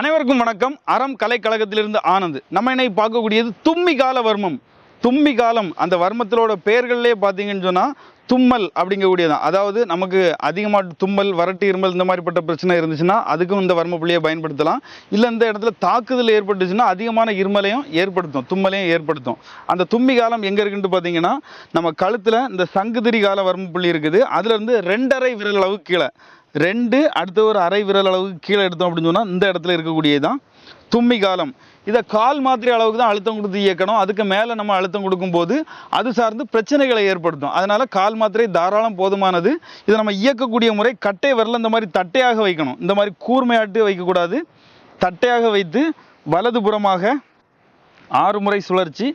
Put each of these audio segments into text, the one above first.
அனைவருக்கும் வணக்கம். அறம் கலைக்கழகத்திலிருந்து ஆனந்த். நம்ம இன்னைக்கு பார்க்கக்கூடியது தும்மி கால வர்மம் தும்மி காலம் அந்த வர்மத்திலோட பெயர்கள்லேயே பார்த்தீங்கன்னு சொன்னால் தும்மல் அப்படிங்கக்கூடியதான் அதாவது நமக்கு அதிகமாக தும்மல் வறட்டு இருமல் இந்த மாதிரிப்பட்ட பிரச்சனை இருந்துச்சுன்னா அதுக்கும் இந்த வர்ம புள்ளியை பயன்படுத்தலாம். இல்லை இந்த இடத்துல தாக்குதல் ஏற்பட்டுச்சுன்னா அதிகமான இருமலையும் ஏற்படுத்தும் தும்மலையும் ஏற்படுத்தும். அந்த தும்மி காலம் எங்கே இருக்குன்னு பார்த்தீங்கன்னா நம்ம கழுத்தில் இந்த சங்குதிரி கால வர்ம புள்ளி இருக்குது. அதுலேருந்து ரெண்டரை விரல் அளவு கீழே. ரெண்டு அடுத்த ஒரு அரை விரல் அளவுக்கு கீழே எடுத்தோம் அப்படின்னு சொன்னால் இந்த இடத்துல இருக்கக்கூடியது தான் தும்மி காலம். இதை கால் மாத்திரை அளவுக்கு தான் அழுத்தம் கொடுத்து இயக்கணும். அதுக்கு மேலே நம்ம அழுத்தம் கொடுக்கும்போது அது சார்ந்து பிரச்சனைகளை ஏற்படுத்தும். அதனால் கால் மாத்திரை தாராளம் போதுமானது. இதை நம்ம இயக்கக்கூடிய முறை கட்டை வரல இந்த மாதிரி தட்டையாக வைக்கணும். இந்த மாதிரி கூர்மையாட்டு வைக்கக்கூடாது. தட்டையாக வைத்து வலதுபுறமாக ஆறு முறை சுழற்சி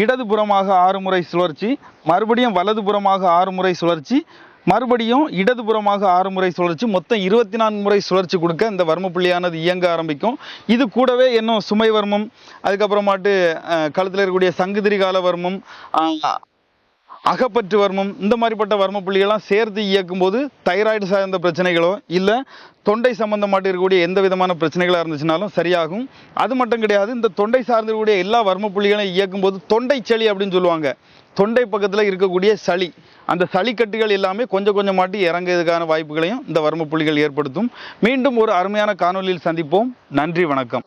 இடதுபுறமாக ஆறு முறை சுழற்சி மறுபடியும் வலதுபுறமாக ஆறு முறை சுழற்சி மறுபடியும் இடதுபுறமாக ஆறு முறை சுழற்சி மொத்தம் இருபத்தி நான்கு முறை சுழற்சி கொடுக்க இந்த வர்ம புள்ளியானது இயங்க ஆரம்பிக்கும். இது கூடவே இன்னும் சுமை வர்மம் அதுக்கப்புறமாட்டு கழுத்தில் இருக்கக்கூடிய சங்குதிரி கால வர்மம் அகப்பற்று வர்மம் இந்த மாதிரிப்பட்ட வர்ம புள்ளிகள்லாம் சேர்த்து இயக்கும்போது தைராய்டு சார்ந்த பிரச்சனைகளோ இல்லை தொண்டை சம்பந்தமாட்டு இருக்கக்கூடிய எந்த விதமான பிரச்சனைகளாக இருந்துச்சுனாலும் சரியாகும். அது மட்டும் கிடையாது இந்த தொண்டை சார்ந்திருக்கக்கூடிய எல்லா வர்ம புள்ளிகளையும் இயக்கும்போது தொண்டை சளி அப்படின்னு சொல்லுவாங்க. தொண்டை பக்கத்தில் இருக்கக்கூடிய சளி. அந்த சளிக்கட்டுகள் எல்லாமே கொஞ்சம் கொஞ்சமாட்டி இறங்குறதுக்கான வாய்ப்புகளையும் இந்த வர்ம புள்ளிகள் ஏற்படுத்தும். மீண்டும் ஒரு அருமையான காணொலியில் சந்திப்போம். நன்றி வணக்கம்.